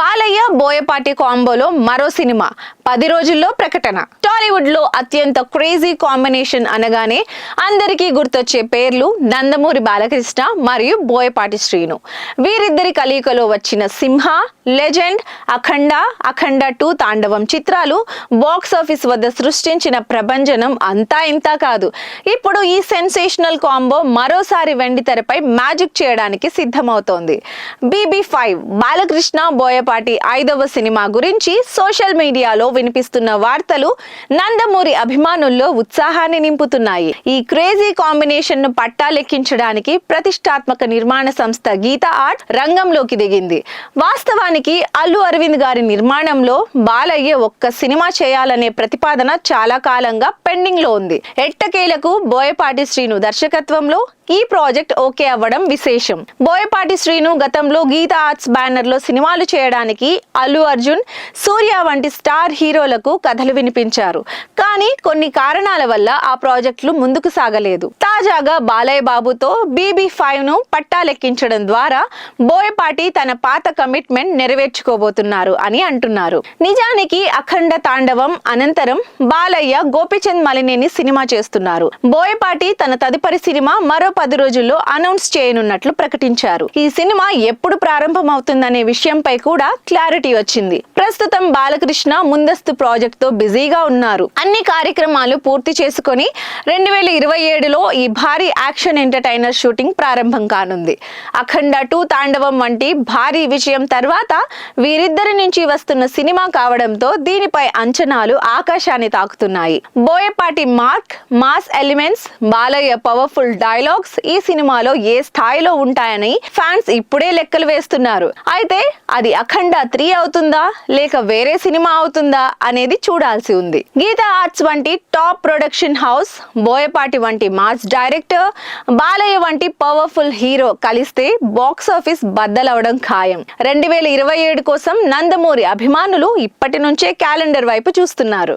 బాలయ్య బోయపాటి కాంబోలో మరో సినిమా పది రోజుల్లో ప్రకటన. టాలీవుడ్లో అత్యంత క్రేజీ కాంబినేషన్ అనగానే అందరికీ గుర్తొచ్చే పేర్లు నందమూరి బాలకృష్ణ మరియు బోయపాటి శ్రీను. వీరిద్దరి కలయికలో వచ్చిన సింహ లెజెండ్ అఖండ అఖండ టూ తాండవం చిత్రాలు బాక్స్ ఆఫీస్ వద్ద సృష్టించిన ప్రభంజనం అంతా ఇంతా కాదు. ఇప్పుడు ఈ సెన్సేషనల్ కాంబో మరోసారి వెండి తెరపై మ్యాజిక్ చేయడానికి సిద్ధమవుతోంది. బీబీ ఫైవ్ బాలకృష్ణ బోయపాటి ఐదవ సినిమా గురించి సోషల్ మీడియాలో వినిపిస్తున్న వార్తలు నందమూరి అభిమానుల్లో ఉత్సాహాన్ని నింపుతున్నాయి. ఈ క్రేజీ కాంబినేషన్ను పట్టాలెక్కించడానికి ప్రతిష్టాత్మక నిర్మాణ సంస్థ గీత ఆర్ట్ రంగంలోకి దిగింది. వాస్తవానికి అల్లు అరవింద్ గారి నిర్మాణంలో బాలయ్య ఒక్క సినిమా చేయాలనే ప్రతిపాదన చాలా కాలంగా పెండింగ్లో ఉంది. ఎట్టకేలకు బోయపాటి శ్రీను దర్శకత్వంలో ఈ ప్రాజెక్ట్ ఓకే అవ్వడం విశేషం. బోయపాటి శ్రీను గతంలో గీత ఆర్ట్స్ బ్యానర్లో సినిమాలు చేయడానికి అల్లు అర్జున్ సూర్య వంటి స్టార్ హీరోలకు కథలు వినిపించారు. కానీ కొన్ని కారణాల వల్ల ఆ ప్రాజెక్టులు ముందుకు సాగలేదు. తాజాగా బాలయ్య బాబుతో బీబీ ఫైవ్ను పట్టాలెక్కించడం ద్వారా బోయపాటి తన పాత కమిట్మెంట్ నెరవేర్చుకోబోతున్నారు అని అంటున్నారు. నిజానికి అఖండ తాండవం అనంతరం బాలయ్య గోపిచంద్ మలినేని సినిమా చేస్తున్నారు. బోయపాటి తన తదుపరి సినిమా మరో పది రోజుల్లో అనౌన్స్ చేయనున్నట్లు ప్రకటించారు. ఈ సినిమా ఎప్పుడు ప్రారంభమవుతుందనే విషయంపై కూడా క్లారిటీ వచ్చింది. ప్రస్తుతం బాలకృష్ణ ముందస్తు ప్రాజెక్ట్తో బిజీగా ఉన్న ఉన్నారు. అన్ని కార్యక్రమాలు పూర్తి చేసుకొని రెండు వేల ఇరవై ఏడులో ఈ భారీ యాక్షన్ ఎంటర్టైనర్ షూటింగ్ ప్రారంభం కానుంది. అఖండ టూ తాండవం వంటి భారీ విజయం తర్వాత వీరిద్దరి నుంచి వస్తున్న సినిమా కావడంతో దీనిపై అంచనాలు ఆకాశాన్ని తాకుతున్నాయి. Boyapati mark mass elements Balayya powerful dialogues ఈ సినిమాలో ఏ స్థాయిలో ఉంటాయని ఫ్యాన్స్ ఇప్పుడే లెక్కలు వేస్తున్నారు. అయితే అది అఖండ త్రీ అవుతుందా లేక వేరే సినిమా అవుతుందా అనేది చూడాల్సి ఉంది. గీతా ఆర్ట్స్ వంటి టాప్ ప్రొడక్షన్ హౌస్ బోయపాటి వంటి మాస్ డైరెక్టర్ బాలయ్య వంటి పవర్ఫుల్ హీరో కలిస్తే బాక్స్ ఆఫీస్ బద్దలవడం ఖాయం. రెండు వేల ఇరవై ఏడు కోసం నందమూరి అభిమానులు ఇప్పటి నుంచే క్యాలెండర్ వైపు చూస్తున్నారు.